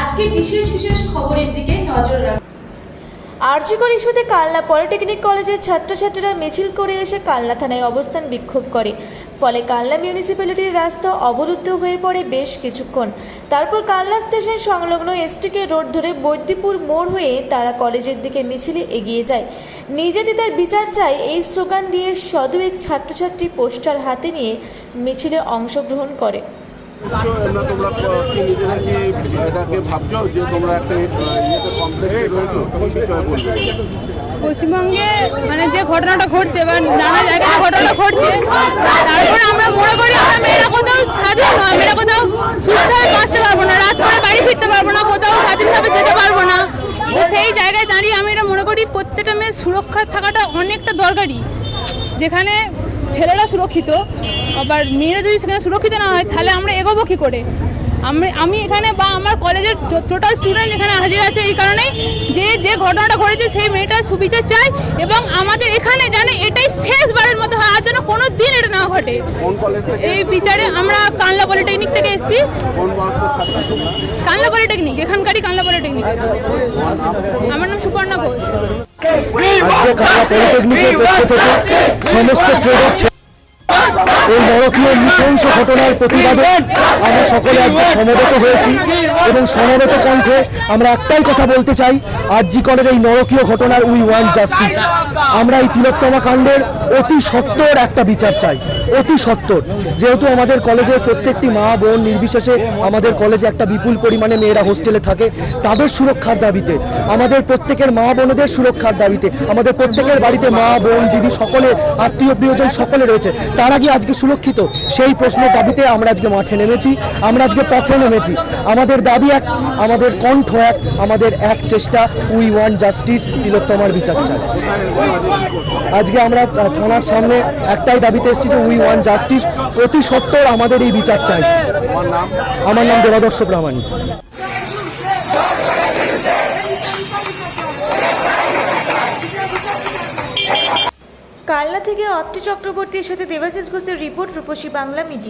আজকে বিশেষ বিশেষ খবরের দিকে নজর রাখুন আরজিকর ইস্যুতে কালনা পলিটেকনিক কলেজের ছাত্রছাত্রীরা মিছিল করে এসে কালনা থানায় অবস্থান বিক্ষোভ করে। ফলে কালনা মিউনিসিপ্যালিটির রাস্তা অবরুদ্ধ হয়ে পড়ে বেশ কিছুক্ষণ। তারপর কালনা স্টেশন সংলগ্ন এসটিকে রোড ধরে বৈদ্যপুর মোড় হয়ে তারা কলেজের দিকে মিছিলে এগিয়ে যায়। নির্যাতিতার বিচার চাই এই স্লোগান দিয়ে সদু এক ছাত্রছাত্রী পোস্টার হাতে নিয়ে মিছিলে অংশগ্রহণ করে। না পশ্চিমবঙ্গে মানে যে ঘটনাটা ঘটছে বা নানা জায়গায় যে ঘটনাটা ঘটছে, তারপরে আমরা মনে করি আমরা মেয়েরা কোথাও স্বাধীন নয়, মেয়েরা কোথাও সুস্থভাবে বাঁচতে পারব না, রাত করে বাড়ি ফিরতে পারব না, কোথাও স্বাধীনভাবে যেতে পারব না। তো সেই জায়গায় দাঁড়িয়ে আমি এটা মনে করি প্রত্যেকটা মেয়ের সুরক্ষা থাকাটা অনেকটা দরকারি যেখানে ছেলেরা সুরক্ষিত, আবার মেয়েরা যদি সেখানে সুরক্ষিত না হয়, তাহলে আমরা এগোবো কী করে? আমি আমি এখানে বা আমার কলেজের টোটাল স্টুডেন্ট এখানে হাজির আছে এই কারণেই যে যে ঘটনাটা ঘটেছে, সেই মেয়েটার সুবিচার চাই এবং আমাদের এখানে জানে এটাই শেষবারের মতো হয়। আর যেন ঘটে এই বিচারে আমরা কানলা পলিটেকনিক থেকে এসেছি। কানলা পলিটেকনিক, এখানকারই কানলা পলিটেকনিক। আমার নাম সুপর্ণা ঘোষ। এই নরকীয় নৃশংস ঘটনার প্রতিবাদে আমরা সকলে আজকে সমবেত হয়েছি এবং সমবেত কণ্ঠে আমরা একটাই কথা বলতে চাই, আরজি করের এই নরকীয় ঘটনার উই ওয়ান জাস্টিস। আমরা এই তিলোত্তমা কাণ্ডের অতি সত্বর একটা বিচার চাই, অতি সত্বর যেহেতু আমাদের কলেজের প্রত্যেকটি মা বোন নির্বিশেষে আমাদের কলেজে একটা বিপুল পরিমাণে মেয়েরা হোস্টেলে থাকে, তাদের সুরক্ষার দাবিতে, আমাদের প্রত্যেকের মা বোনেদের সুরক্ষার দাবিতে, আমাদের প্রত্যেকের বাড়িতে মা, বোন, দিদি সকলে, আত্মীয়, প্রিয়জন সকলে রয়েছে, তারা কি আজকে সুরক্ষিত? সেই প্রশ্নের দাবিতে আমরা আজকে মাঠে নেমেছি, আমরা আজকে পথে নেমেছি। আমাদের দাবি এক, আমাদের কণ্ঠ এক, আমাদের এক চেষ্টা, উই ওয়ান জাস্টিস, তিলোত্তমার বিচার চাই। আজকে আমরা থানার সামনে একটাই দাবিতে এসেছি যে উই ওয়ান জাস্টিস। অতি সত্তর আমাদের এই বিচার চাই। আমার নাম দেবাদর্শ প্রামাণিক কাল্লা থেকে অত্রি চক্রবর্তীর সাথে দেবাশিস ঘোষের রিপোর্ট রূপসী বাংলা মিডিয়া।